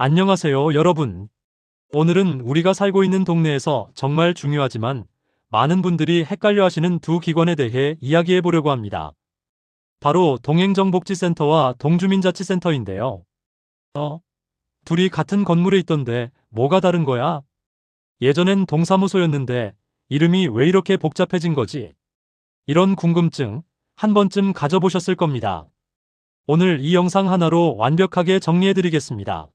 안녕하세요, 여러분. 오늘은 우리가 살고 있는 동네에서 정말 중요하지만 많은 분들이 헷갈려 하시는 두 기관에 대해 이야기해 보려고 합니다. 바로 동행정복지센터와 동주민자치센터인데요. 어? 둘이 같은 건물에 있던데 뭐가 다른 거야? 예전엔 동사무소였는데 이름이 왜 이렇게 복잡해진 거지? 이런 궁금증 한 번쯤 가져보셨을 겁니다. 오늘 이 영상 하나로 완벽하게 정리해 드리겠습니다.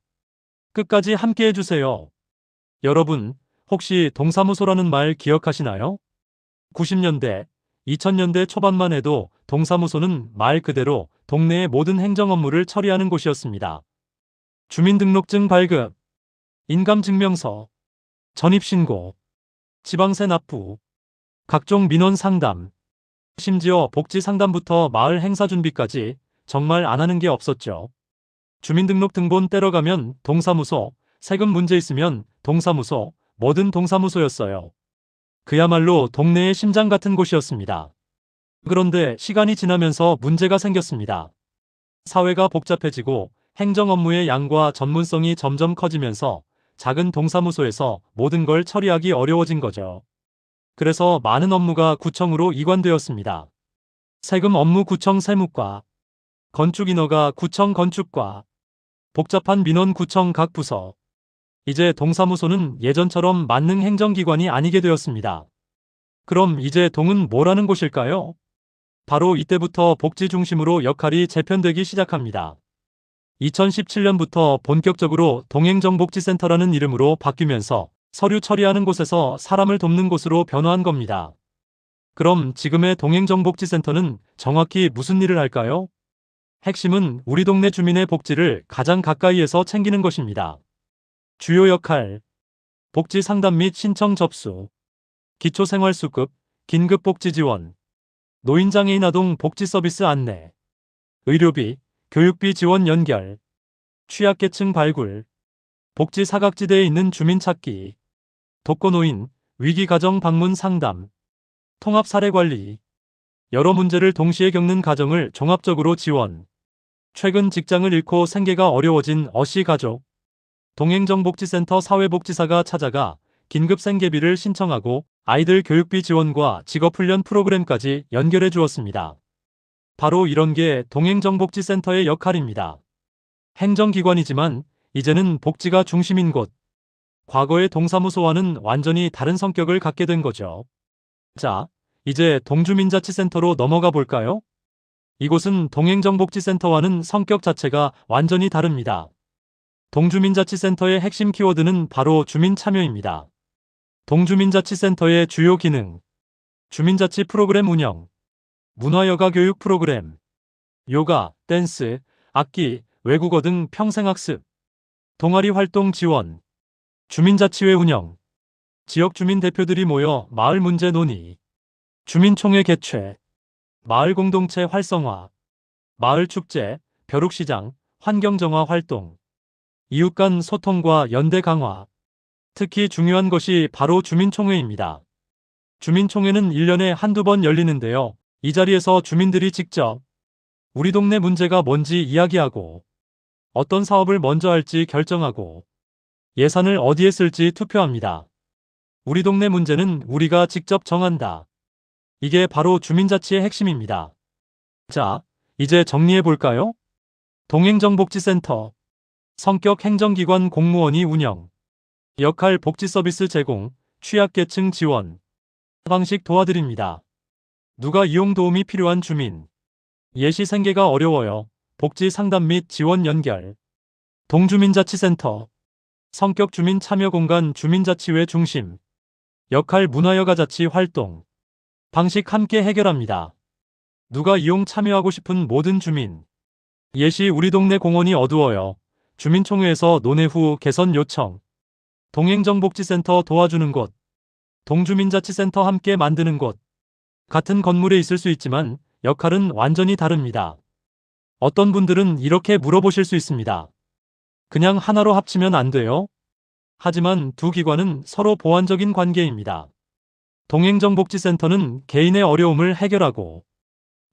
끝까지 함께 해주세요. 여러분, 혹시 동사무소라는 말 기억하시나요? 90년대, 2000년대 초반만 해도 동사무소는 말 그대로 동네의 모든 행정 업무를 처리하는 곳이었습니다. 주민등록증 발급, 인감증명서, 전입신고, 지방세 납부, 각종 민원 상담, 심지어 복지 상담부터 마을 행사 준비까지 정말 안 하는 게 없었죠. 주민등록 등본 떼러가면 동사무소, 세금 문제 있으면 동사무소, 뭐든 동사무소였어요. 그야말로 동네의 심장 같은 곳이었습니다. 그런데 시간이 지나면서 문제가 생겼습니다. 사회가 복잡해지고 행정 업무의 양과 전문성이 점점 커지면서 작은 동사무소에서 모든 걸 처리하기 어려워진 거죠. 그래서 많은 업무가 구청으로 이관되었습니다. 세금 업무 구청 세무과, 건축 인허가 구청 건축과, 복잡한 민원 구청 각 부서. 이제 동사무소는 예전처럼 만능 행정기관이 아니게 되었습니다. 그럼 이제 동은 뭐라는 곳일까요? 바로 이때부터 복지 중심으로 역할이 재편되기 시작합니다. 2017년부터 본격적으로 동행정복지센터라는 이름으로 바뀌면서 서류 처리하는 곳에서 사람을 돕는 곳으로 변화한 겁니다. 그럼 지금의 동행정복지센터는 정확히 무슨 일을 할까요? 핵심은 우리 동네 주민의 복지를 가장 가까이에서 챙기는 것입니다. 주요 역할 복지 상담 및 신청 접수 기초생활수급, 긴급복지 지원 노인장애인 아동 복지 서비스 안내 의료비, 교육비 지원 연결 취약계층 발굴 복지 사각지대에 있는 주민 찾기 독거노인, 위기가정 방문 상담 통합 사례 관리 여러 문제를 동시에 겪는 가정을 종합적으로 지원 최근 직장을 잃고 생계가 어려워진 어시 가족 동행정복지센터 사회복지사가 찾아가 긴급 생계비를 신청하고 아이들 교육비 지원과 직업훈련 프로그램까지 연결해 주었습니다. 바로 이런 게 동행정복지센터의 역할입니다. 행정기관이지만 이제는 복지가 중심인 곳. 과거의 동사무소와는 완전히 다른 성격을 갖게 된 거죠. 자, 이제 동주민자치센터로 넘어가 볼까요? 이곳은 동행정복지센터와는 성격 자체가 완전히 다릅니다. 동주민자치센터의 핵심 키워드는 바로 주민 참여입니다. 동주민자치센터의 주요 기능. 주민자치 프로그램 운영. 문화여가 교육 프로그램. 요가, 댄스, 악기, 외국어 등 평생학습. 동아리 활동 지원. 주민자치회 운영. 지역 주민 대표들이 모여 마을 문제 논의. 주민총회 개최 마을 공동체 활성화, 마을 축제, 벼룩시장, 환경정화 활동, 이웃 간 소통과 연대 강화. 특히 중요한 것이 바로 주민총회입니다. 주민총회는 1년에 한두 번 열리는데요. 이 자리에서 주민들이 직접 우리 동네 문제가 뭔지 이야기하고 어떤 사업을 먼저 할지 결정하고 예산을 어디에 쓸지 투표합니다. 우리 동네 문제는 우리가 직접 정한다. 이게 바로 주민자치의 핵심입니다. 자, 이제 정리해 볼까요? 동행정복지센터 성격 행정기관 공무원이 운영 역할 복지 서비스 제공 취약계층 지원 방식 도와드립니다. 누가 이용 도움이 필요한 주민 예시 생계가 어려워요. 복지 상담 및 지원 연결 동주민자치센터 성격 주민 참여 공간 주민자치회 중심 역할 문화여가자치 활동 방식 함께 해결합니다. 누가 이용 참여하고 싶은 모든 주민. 예시 우리 동네 공원이 어두워요. 주민총회에서 논의 후 개선 요청. 동행정복지센터 도와주는 곳. 동주민자치센터 함께 만드는 곳. 같은 건물에 있을 수 있지만 역할은 완전히 다릅니다. 어떤 분들은 이렇게 물어보실 수 있습니다. 그냥 하나로 합치면 안 돼요? 하지만 두 기관은 서로 보완적인 관계입니다. 동행정복지센터는 개인의 어려움을 해결하고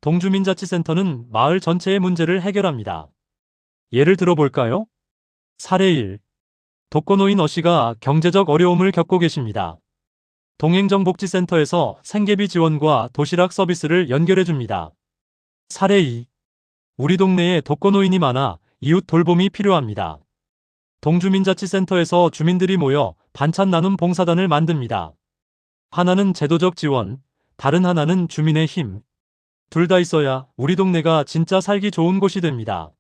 동주민자치센터는 마을 전체의 문제를 해결합니다. 예를 들어 볼까요? 사례 1. 독거노인 어씨가 경제적 어려움을 겪고 계십니다. 동행정복지센터에서 생계비 지원과 도시락 서비스를 연결해 줍니다. 사례 2. 우리 동네에 독거노인이 많아 이웃 돌봄이 필요합니다. 동주민자치센터에서 주민들이 모여 반찬 나눔 봉사단을 만듭니다. 하나는 제도적 지원, 다른 하나는 주민의 힘. 둘 다 있어야 우리 동네가 진짜 살기 좋은 곳이 됩니다.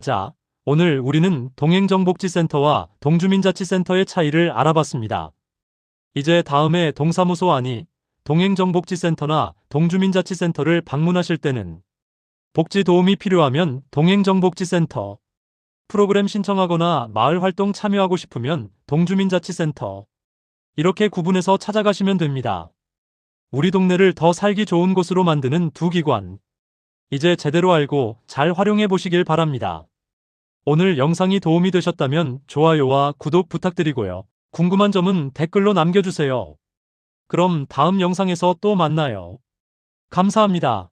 자, 오늘 우리는 동행정복지센터와 동주민자치센터의 차이를 알아봤습니다. 이제 다음에 동사무소 아니 동행정복지센터나 동주민자치센터를 방문하실 때는 복지 도움이 필요하면 동행정복지센터, 프로그램 신청하거나 마을 활동 참여하고 싶으면 동주민자치센터, 이렇게 구분해서 찾아가시면 됩니다. 우리 동네를 더 살기 좋은 곳으로 만드는 두 기관. 이제 제대로 알고 잘 활용해 보시길 바랍니다. 오늘 영상이 도움이 되셨다면 좋아요와 구독 부탁드리고요. 궁금한 점은 댓글로 남겨주세요. 그럼 다음 영상에서 또 만나요. 감사합니다.